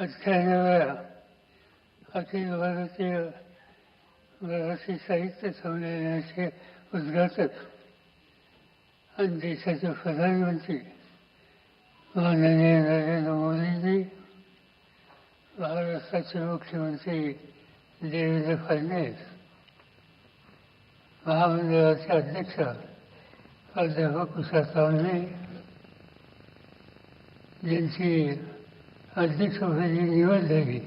अठ्ठ्याण्णव्या अखिल भारतीय मराठी साहित्य संमेलनाचे उद्घाटक आणि देशाचे प्रधानमंत्री माननीय नरेंद्र मोदीजी महाराष्ट्राचे मुख्यमंत्री देवेंद्र फडणवीस महामंडळाचे अध्यक्ष प्राध्यापक उषा तावणे अध्यक्ष अध्यक्षपदी निवड झाली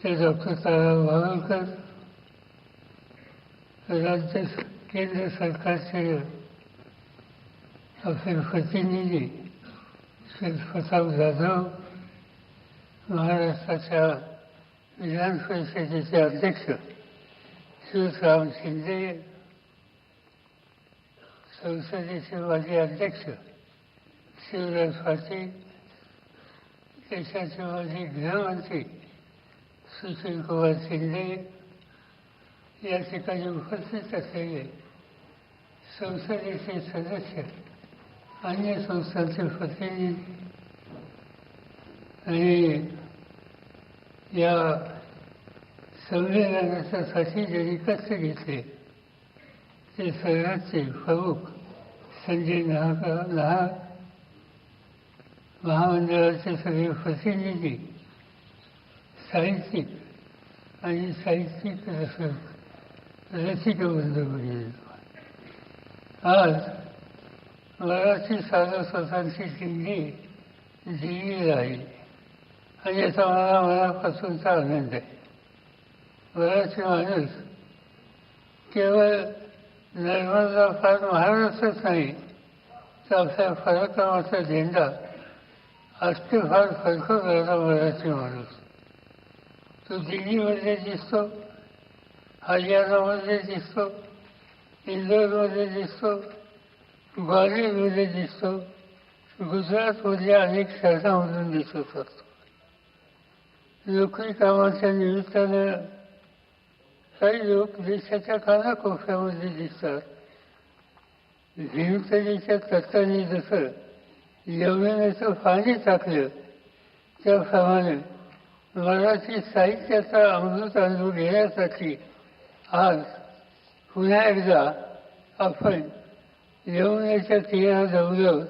ते डॉक्टर तारा भावलकर राज्य केंद्र सरकारचे आपले प्रतिनिधी श्री प्रताप जाधव महाराष्ट्राच्या विधान परिषदेचे अध्यक्ष शिवराम शिंदे संसदेचे माजी अध्यक्ष शिवराज पाटील देशाचे माजी गृहमंत्री सुशील कुमार शिंदे या ठिकाणी उपस्थित असलेले संसदेचे सदस्य अन्य संस्थांचे प्रतिनिधी आणि या संमेलनासाठी ज्यांनी कष्ट घेतले ते सर्वांचे प्रमुख संजय नहा नाहक महामंडळाचे सगळे फॅसिलिटी साहित्यिक आणि साहित्यिक रसक रसिक बंधू आज मराठी स्वतःची दिंडी दिल्ली राहील आणि याचा मला मनापासूनचा आनंद आहे. मराठी माणूस केवळ नर्मदा फार महाराष्ट्रच नाही तर आपल्या पराक्रमाचा झेंडा असते फार फडकवणारा मराठी माणूस. तो दिल्लीमध्ये दिसतो हरियाणामध्ये दिसतो इंदोरमध्ये दिसतो ग्वालियरमध्ये दिसतो गुजरातमधल्या अनेक शहरांमधून दिसत असतो. नोकरी कामाच्या निमित्तानं काही लोक देशाच्या कानाकोपऱ्यामध्ये दिसतात. भीमसेनीच्या तत्वाने जसं यमुनेचं पाणी टाकलं. त्याप्रमाणे मराठी साहित्याचा अमृत अनुभव घेण्यासाठी आज पुन्हा एकदा आपण यमुनेच्या तीरात जवळ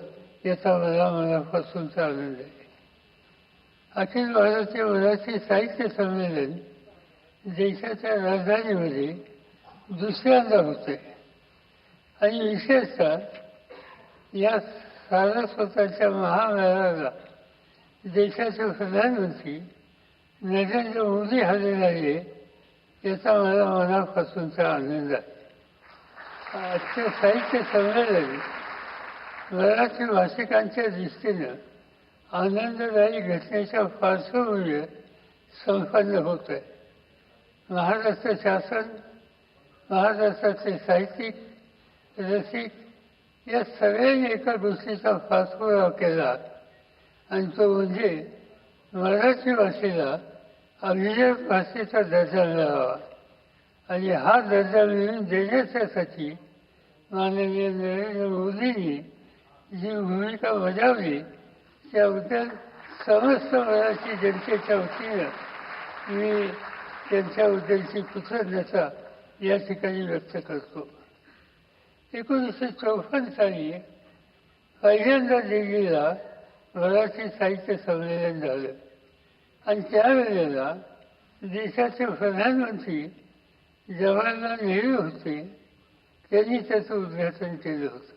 याचा मला मनापासूनचा आनंद आहे. अखिल भारतीय मराठी साहित्य संमेलन देशाच्या राजधानीमध्ये दुसऱ्यांदा होते आणि विशेषतः या सारस्वताच्या महामेळाव्याला देशाचे प्रधानमंत्री नरेंद्र मोदी हल्ले आहे याचा मला मनापासूनचा आनंद आहे. आजचे साहित्य संमेलन मराठी भाषिकांच्या दृष्टीनं आनंददायी घटनेच्या पार्श्वभूमीवर संपन्न होत आहे महाराष्ट्र शासन महाराष्ट्राचे साहित्यिक रसिक या सगळ्यांनी एका गोष्टीचा पाठपुरावा केला. आणि तो म्हणजे मराठी भाषेला अभिजात भाषेचा दर्जा मिळावा. आणि हा दर्जा मिळून देण्याच्यासाठी माननीय नरेंद्र मोदींनी जी भूमिका बजावली त्याबद्दल समस्त मराठी जनतेच्या वतीनं मी त्यांच्याबद्दलची कृतज्ञता या ठिकाणी व्यक्त करतो. एकोणीसशे चौपन्न साली पहिल्यांदा दिल्लीला मराठी साहित्य संमेलन झालं. आणि त्यावेळेला देशाचे प्रधानमंत्री जवाहरलाल नेहरू होते. त्यांनी त्याचं उद्घाटन केलं होतं.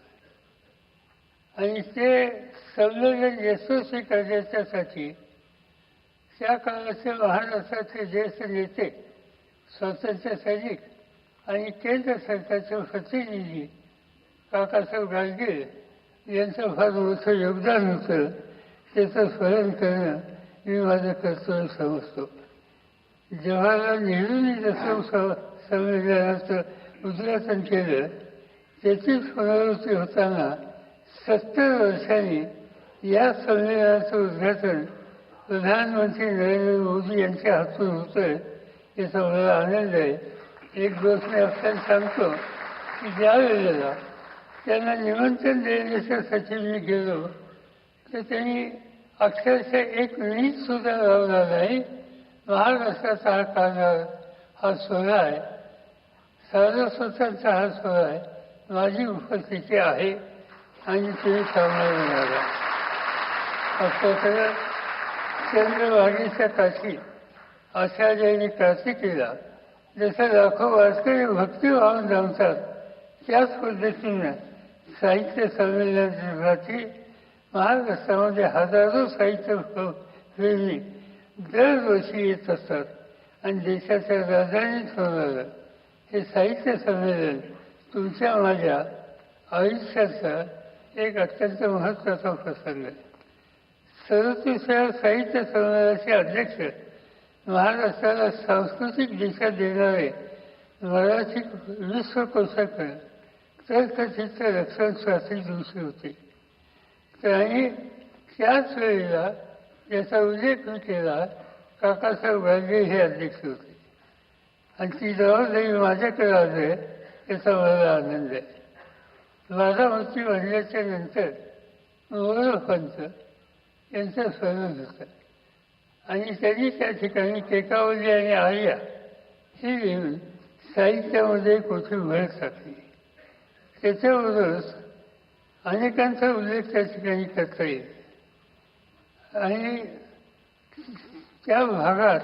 आणि ते संमेलन यशस्वी करण्याच्यासाठी त्या काळाचे महाराष्ट्राचे ज्येष्ठ नेते स्वातंत्र्य सैनिक आणि केंद्र सरकारचे प्रतिनिधी काकासाहेब गाडगे यांचं फार मोठं योगदान होतं. त्याचं स्मरण करणं मी माझं कर्तव्य समजतो. जवाहरलाल नेहरूंनी जसं संविधानाचं उद्घाटन केलं त्याचीच पुनरावृत्ती होताना सत्तर वर्षांनी या संमेलनाचं उद्घाटन प्रधानमंत्री नरेंद्र मोदी यांच्या हातून होतं आहे याचा मला आनंद आहे. एक गोष्ट मी आपल्याला सांगतो की ज्या वेळेला त्यांना निमंत्रण देण्याच्यासाठी मी गेलो. तर त्यांनी अक्षरशः एक मिनिट सुद्धा लावला नाही. महाराष्ट्राचा हा कानावर हा सोहळा आहे. सारस्वतांचा हा सोहळा आहे. माझी उपस्थिती आहे आणि तुम्ही सामना मिळाला आपल्याकडं चंद्रभागेच्या काशी आचार्यांनी केला जसं लाखो वारकरी भक्तिभाव जमतात त्याच पद्धतीनं साहित्य संमेलन विभागाची महाराष्ट्रामध्ये हजारो साहित्य प्रेमी दरवर्षी येत असतात आणि देशाच्या राजधानीत होणारं हे साहित्य संमेलन तुमच्या माझ्या आयुष्याचा एक अत्यंत महत्त्वाचा प्रसंग आहे. सदतीसव्या साहित्य संमेलनाचे अध्यक्ष महाराष्ट्राला सांस्कृतिक दिशा देणारे मराठी विश्वकोशाकडे तर्कचित्र रक्षण शास्त्री दिवशी होते आणि त्याच वेळेला याचा उल्लेख मी केला काकासाहेब गांधी हे अध्यक्ष होते आणि ती जबाबदारी माझ्याकडे आली आहे याचा मला आनंद आहे बारामती म्हणल्याच्या नंतर मोरपंत यांचं स्वरूप होतं आणि त्यांनी त्या ठिकाणी केकावली आणि आर्या ही लिहून साहित्यामध्ये कोठी भर टाकली त्याच्यावरच अनेकांचा उल्लेख त्या ठिकाणी करता येईल. आणि त्या भागात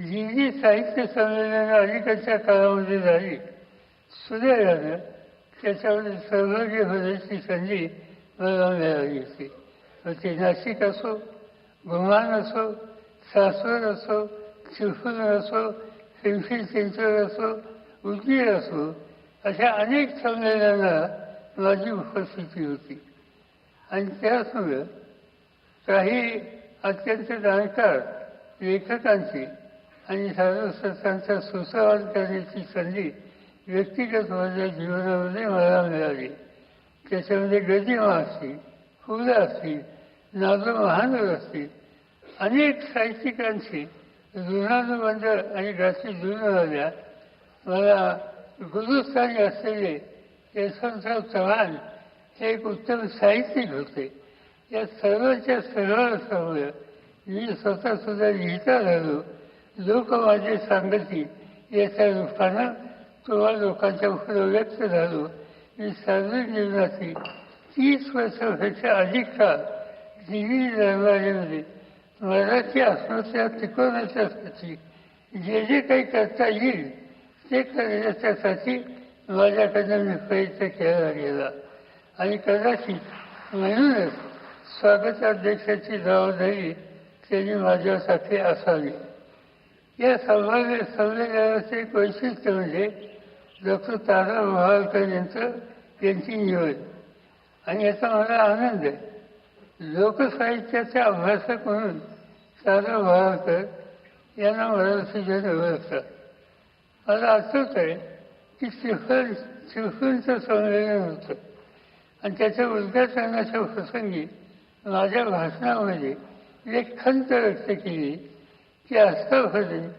जी जी साहित्य संमेलनं अलीकडच्या काळामध्ये झाली. सुदैवानं त्याच्यामध्ये सहभागी होण्याची संधी मला मिळाली होती. मग ते नाशिक असो गुमान असो सासवड असो चिरफुल असो पिंपरी चिंचवड असो उदगीर असो अशा अनेक संमेलनाला माझी उपस्थिती होती. आणि त्याचमुळं काही अत्यंत जाणकार लेखकांची आणि साधुसंतांचा सुसंवाद करण्याची संधी व्यक्तिगत माझ्या जीवनामध्ये मला मिळाली. त्याच्यामध्ये गदिमा असतील फुलं असतील नाजो महानूर असतील अनेक साहित्यिकांशी जुनानुबंध आणि गाठी जुनं झाल्या मला गुरुस्थानी असलेले यशवंतराव चव्हाण हे एक उत्तम साहित्यिक होते. या सर्वांच्या सर्वांसमोर मी स्वतः सुद्धा लिहिता झालो लोक माझे सांगती याच्या रूपानं तुम्हा लोकांच्या पुढे व्यक्त झालो. मी सार्वजनिक जीवनाची तीस वर्षापेक्षा अधिक काळ दिल्ली दरबारीमध्ये मराठी अस्मिता टिकवण्याच्यासाठी जे जे काही करता येईल ते करण्याच्यासाठी माझ्याकडनं मी प्रयत्न केला गेला. आणि कदाचित म्हणूनच स्वागताध्यक्षाची जबाबदारी त्यांनी माझ्यासाठी असावी. या संवाद संमेलनाचे एक वैशिष्ट्य म्हणजे डॉक्टर तारा महालकर यांचं त्यांची निवड. आणि याचा मला आनंद आहे. लोकसाहित्याचे अभ्यासक म्हणून तारा महालकर यांना मला जन ओळखतात मला आठवत आहे की शिखर चिफूंचं संमेलन होतं. आणि त्याच्या उद्घाटनाच्या प्रसंगी माझ्या भाषणामध्ये एक खंत व्यक्त केली की आस्थापने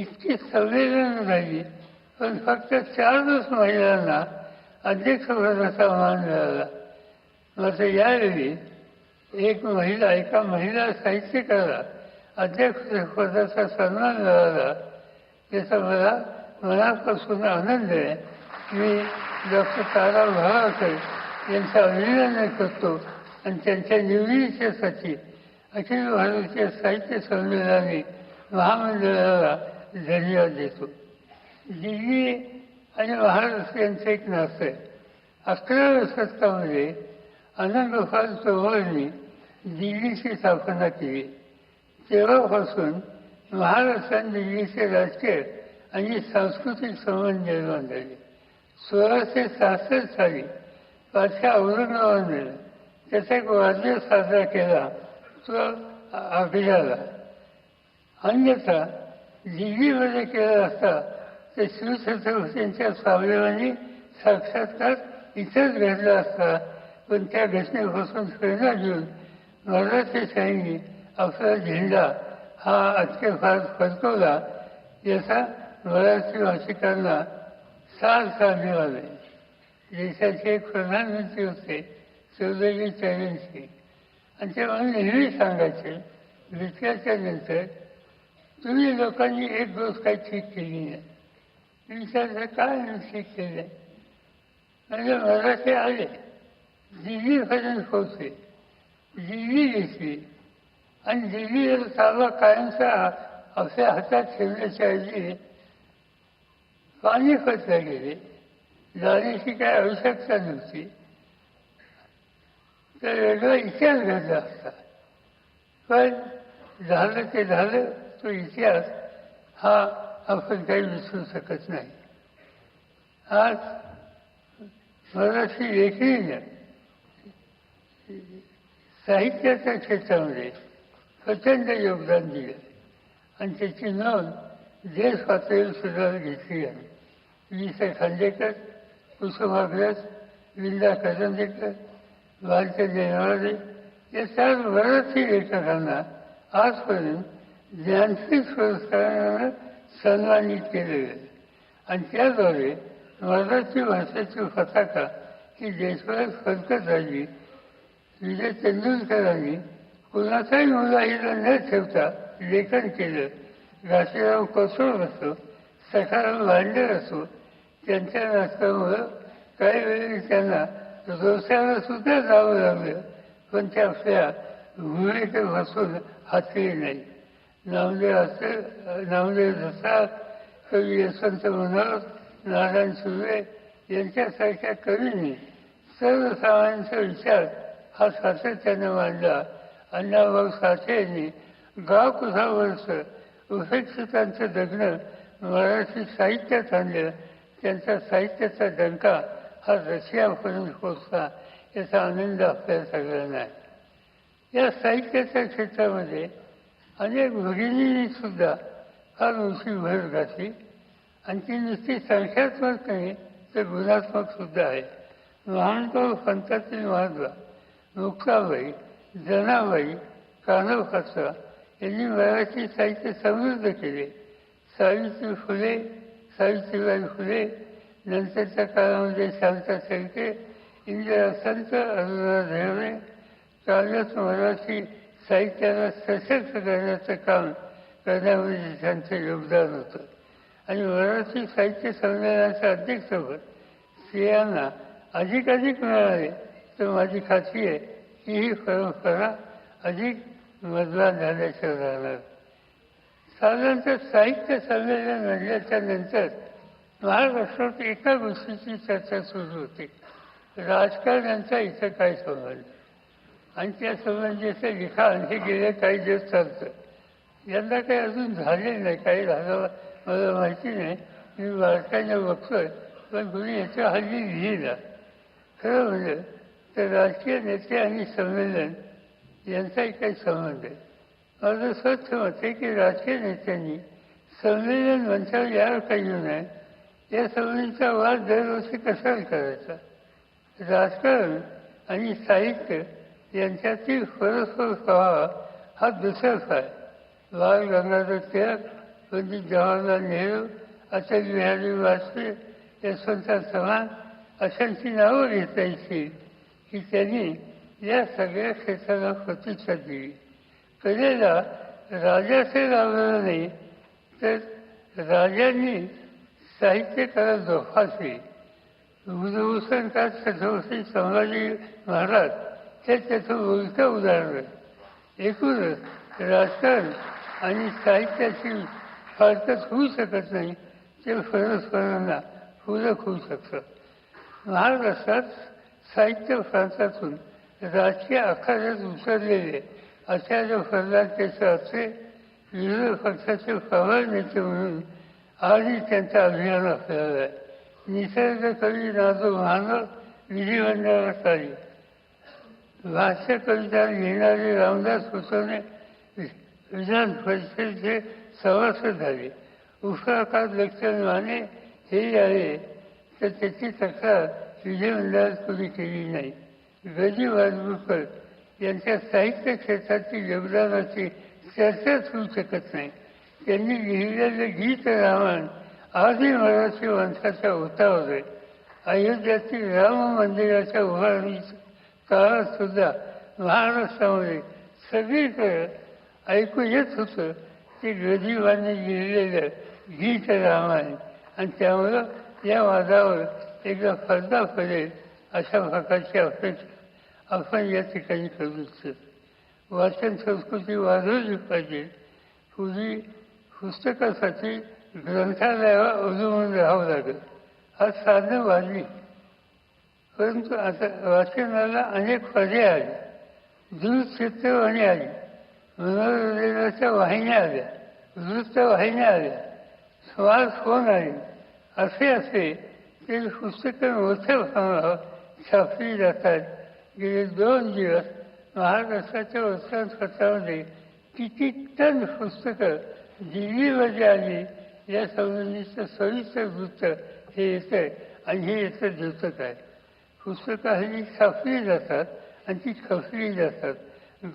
इतकी संवेदन झाली पण फक्त चारच महिलांना अध्यक्षपदाचा मान मिळाला. मात्र यावेळी एक महिला एका महिला साहित्यकाला अध्यक्षपदाचा सन्मान मिळाला याचा मला मनापासून आनंद आहे. मी डॉक्टर तारा भावाकर यांचं अभिनंदन करतो आणि त्यांच्या निवडीच्यासाठी अखिल भारतीय साहित्य संमेलनाने महामंडळाला धन्यवाद देतो. दिल्ली आणि महाराष्ट्र यांचं एक नातं आहे. अकराव्या शतकामध्ये आनंदगोपाल चव्हाणनी दिल्लीची स्थापना केली. तेव्हापासून महाराष्ट्र आणि दिल्लीचे राजकीय आणि सांस्कृतिक संबंध निर्माण झाले. सोळाशे सहासष्ट साली पाचव्या औरंगाबादने त्याचा एक वाद्य साजरा केला. तो अभिजाला. अन्यथा दिल्लीमध्ये केला असता तर शिवछत्रपतींच्या स्वाभिमानी साक्षात्कार इथंच घडला असता. पण त्या घटनेपासून प्रेरणा घेऊन मराठी शाहींनी आपला झेंडा हा अतिशय फार फडकवला याचा मराठी भाषिकांना सार साधण्यात आहे. देशाचे एक प्रधानमंत्री होते चौधरी. चरण आणि ते मला नेहमी सांगायचे विचारच्या नंतर तुम्ही लोकांनी एक गोष्ट काही ठीक केली नाही. मी काय ठीक केलं? म्हणजे मराठी आले दिल्लीपर्यंत होते. दिल्ली दिसली आणि दिल्लीवर चालला कायमचा आपल्या हातात ठेवण्याच्या ऐवजी पानिपतला गेले जाण्याची काय आवश्यकता नव्हती. तर वेगळा इतिहास घडला असता. पण झालं ते झालं तो इतिहास हा आपण काही विसरू शकत नाही. आज मराठी लेखणीनं साहित्याच्या क्षेत्रामध्ये प्रचंड योगदान दिलं. आणि त्याची नोंद देश पातळीवर सुद्धा घेतली आहे वि स खांडेकर कुसुमाग्रज विंदा करंदेकर भारतीय देवाडे या सर्व मराठी लेखकांना आजपर्यंत ज्ञानपीठ पुरस्कारानं सन्मानित केले गेले आणि त्याद्वारे मराठी भाषेची पताका ही देशभरात फडकत झाली विजय तेंडुलकरांनी कुणाचाही मुलाहिला न ठेवता लेखन केलं. घाशीराव कोसळ असो सखाराम भांडेर असो त्यांच्या नाटकामुळं काही वेळी त्यांना रोषाला सुद्धा जावं लागलं पण ते आपल्या भूमिकेत बसून हातली नाही. नामदेव असं नामदेव जसा कवी यशवंत मनोहर नारायण सुर्वे यांच्यासारख्या कवींनी सर्वसामान्यांचा विचार हा सातत्याने मांडला. अण्णाभाऊ साठे यांनी गाव कुसा वर्ष उपेक्षितांचं जगणं मराठी साहित्यात आणलं. त्यांचा साहित्याचा डंका हा रशियापर्यंत पोचला याचा आनंद आपल्याला सगळ्यांना आहे. या साहित्याच्या क्षेत्रामध्ये अनेक भगिनींनी सुद्धा फार उंची भर घातली. आणि ती नुसती संख्यात्मक नाही तर गुणात्मक सुद्धा आहे. महानभाऊ पंथातील महाद्वा मुक्ताबाई जनाबाई कानव यांनी मराठी साहित्य समृद्ध केले. सावित्री फुले सावित्रीबाई फुले नंतरच्या काळामध्ये शांता शेळके इंदिरा संत अरुणा धेवणे कालच मराठी साहित्याला सशक्त करण्याचं काम करण्यामध्ये त्यांचं योगदान होतं. आणि मराठी साहित्य संमेलनाच्या अध्यक्षपद स्त्रियांना अधिकाधिक मिळाले तर माझी खात्री आहे की ही परंपरा अधिक मधला ज्ञानेश्वर राहणार साधारणतः साहित्य संमेलन म्हणल्याच्या नंतर महाराष्ट्रात एका गोष्टीची चर्चा सुरू होती. राजकारण्यांचा इथं काय संबंध? आणि त्या संबंधीचं लिखाण हे गेले काही दिवस चालतं. यंदा काही अजून झाले नाही काही झालं मला माहिती नाही. मी बारकाईनं बघतोय पण कुणी याच्या हल्ली लिहिला. खरं म्हणजे तर राजकीय नेते आणि संमेलन यांचाही काही संबंध आहे. माझं स्वच्छ मत आहे की राजकीय नेत्यांनी संमेलन मंचावर यावर काही येऊ नये या संबंधीचा वाद दरवर्षी कशाला करायचा? राजकारण आणि साहित्य यांच्यातील परस्पर स्वभाव हा दुसराच आहे बाल गंगाधर टिळक पंडित जवाहरलाल नेहरू अटल बिहारी वाजपेयी यशवंत चव्हाण अशांची नावं घेता येतील की त्यांनी या सगळ्या क्षेत्राला प्रतिष्ठा दिली कलेला राजाचे लावलं नाही तर राजांनी साहित्यकाला जोपासली बुधभूषणकार छत्रपती संभाजी महाराज? हे त्याचं बोलतं उदाहरण एकूणच राजकारण आणि साहित्याची फारकत होऊ शकत नाही ते परस्परांना पूरक होऊ शकतं. महाराष्ट्रात साहित्य प्रांतातून राजकीय आकाशात उतरलेले जो प्रल्हाद असे विरोधी पक्षाचे प्रबळ नेते म्हणून आजही त्यांचं अभियान आपल्याला आहे. निसर्ग कवी नाजो मानव विधिमंडळात आली भाष्य कविता लिहिणारे रामदास कुसवणे विधान परिषदेचे सभासद झाले. उफराकात लक्षण माने हे आले तर त्याची तक्रार विधिमंडळात कोणी केली नाही. गजी वाजपूरकर यांच्या साहित्य क्षेत्रातील योगदानाची चर्चाच होऊ शकत नाही. त्यांनी लिहिलेले गीत रामायण आधी मराठी माणसाच्या होता होते अयोध्यातील राम मंदिराच्या उभारणी काळात सुद्धा महाराष्ट्रामध्ये सगळीकडे ऐकू येत होतं की गजीवांनी लिहिलेलं गीत रामायण आणि त्यामुळं या वादावर एकदा फरदा पडेल अशा प्रकारची अपेक्षा आपण या ठिकाणी करू. इच्छितो वाचन संस्कृती वाढवली पाहिजे. पूर्वी पुस्तकासाठी ग्रंथालयावर अवलंबून राहावं लागेल. आज साधनं वाढली. परंतु आता वाचनाला अनेक पर्याय आले. दूरचित्रवाणी आली. मनोरंजनाच्या वाहिन्या आल्या. वृत्तवाहिन्या आल्या. स्मार्टफोन आले. असे असे ते पुस्तकं मोठ्या प्रमाणावर छापली जातात. गेले दोन दिवस महाराष्ट्राच्या वृत्तपत्रामध्ये किती टन पुस्तकं दिल्लीमध्ये आली या संबंधीचं सविस्तर वृत्त हे येतं आणि हे येतं द्योतक आहे. पुस्तकं हल्ली छापली जातात आणि ती खपली जातात.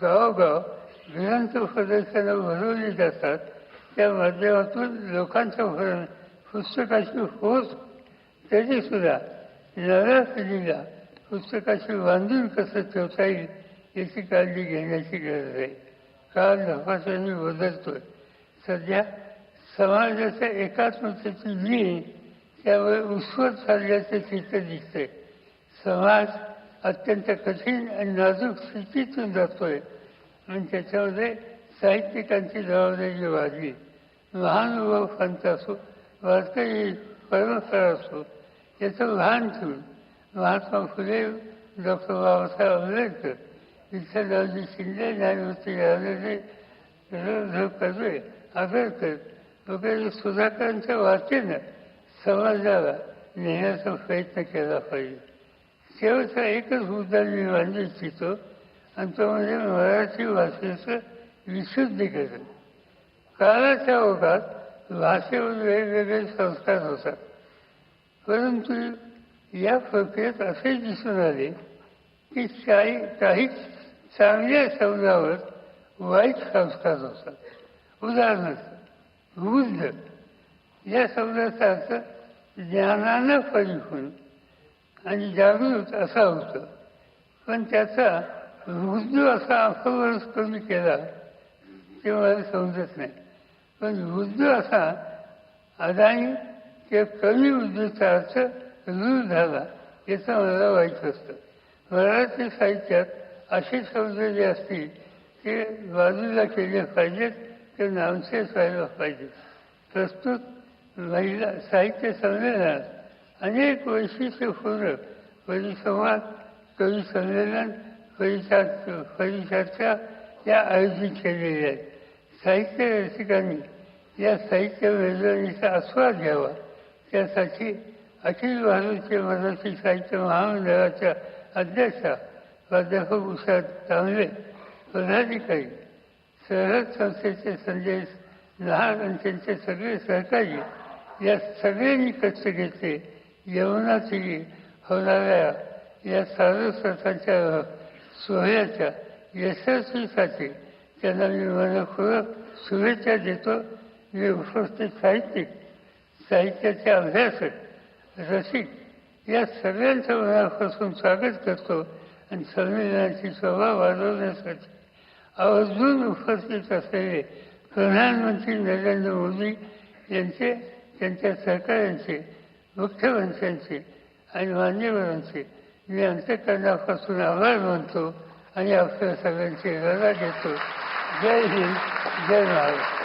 गावोगाव ग्रंथ प्रदर्शनं भरवली जातात. त्या माध्यमातून लोकांच्यापर्यंत पुस्तकाची होत तरीसुद्धा नव्या पिढीला पुस्तकाशी बांधून कसं ठेवता येईल याची काळजी घेण्याची गरज आहे. काळ झपाट्याने बदलतोय. सध्या समाजाच्या एकात्मतेची जी त्यामुळे उसवत चालल्याचं चित्र दिसतंय. समाज अत्यंत कठीण आणि नाजूक स्थितीतून जातोय. आणि त्याच्यामध्ये साहित्यिकांची जबाबदारी वाढली. महानुभाव पंथ असो वारकरी परंपरा असो याचं भान ठेवून महात्मा फुले डॉक्टर बाबासाहेब आंबेडकर. विठ्ठलरावजी शिंदे न्यायमूर्ती राजेंद्र कर्वे आंबेडकर. वगैरे सुधाकरांच्या वाटेनं समाजाला नेण्याचा प्रयत्न केला पाहिजे. शेवटचा एकच मुद्दा मी मांडू इच्छितो आणि तो म्हणजे मराठी भाषेचं विशुद्धीकरण. काळाच्या ओघात भाषेवर वेगवेगळे संस्कार होतात. परंतु या प्रक्रियेत असे दिसून आले की काही काही चांगल्या शब्दावर वाईट संस्कार होतात उदाहरणार्थ बुद्ध या शब्दाचा अर्थ ज्ञानानं परिपूर्ण आणि जागृत असा होतं. पण त्याचा वृद्ध असा अपवर्ष कमी केला ते मला समजत नाही. पण वृद्ध असा अदानी ते कमी वृद्धचा अर्थ रूढ झाला. याचं मला वाईट असतं. मराठी साहित्यात असे शब्द जे असतील ते बाजूला केले पाहिजेत ते नामशेष व्हायला पाहिजे. प्रस्तुत महिला साहित्य संमेलनात अनेक वैशिष्ट्यपूर्ण परिसंवाद कवी संमेलन परिचार परिचर्चा या आयोजित केलेल्या आहेत. साहित्य रसिकांनी या साहित्य मेजवणीचा आस्वाद घ्यावा. त्यासाठी अखिल भारतीय मराठी साहित्य महामंडळाच्या अध्यक्षा प्राध्यापक उषा तांबे पदाधिकारी सरहद संस्थेचे संजय लहान आणि त्यांचे सगळे सहकारी या सगळ्यांनी कष्ट घेतले. यवनातही होणाऱ्या या सारस्वताच्या सोहळ्याच्या यशस्वीसाठी त्यांना मी मनपूर्वक शुभेच्छा देतो. मी उपस्थित साहित्यिक साहित्याचे अभ्यासक रसिक. या सगळ्यांचं मनापासून स्वागत करतो आणि संमेलनाची सभा वाजवण्यासाठी आवर्जून उपस्थित असलेले प्रधानमंत्री नरेंद्र मोदी यांचे त्यांच्या सरकारांचे मुख्यमंत्र्यांचे आणि मान्यवरांचे मी अंतकरणापासून आभार मानतो आणि आपल्या सगळ्यांची रजा देतो. जय हिंद जय महाराष्ट्र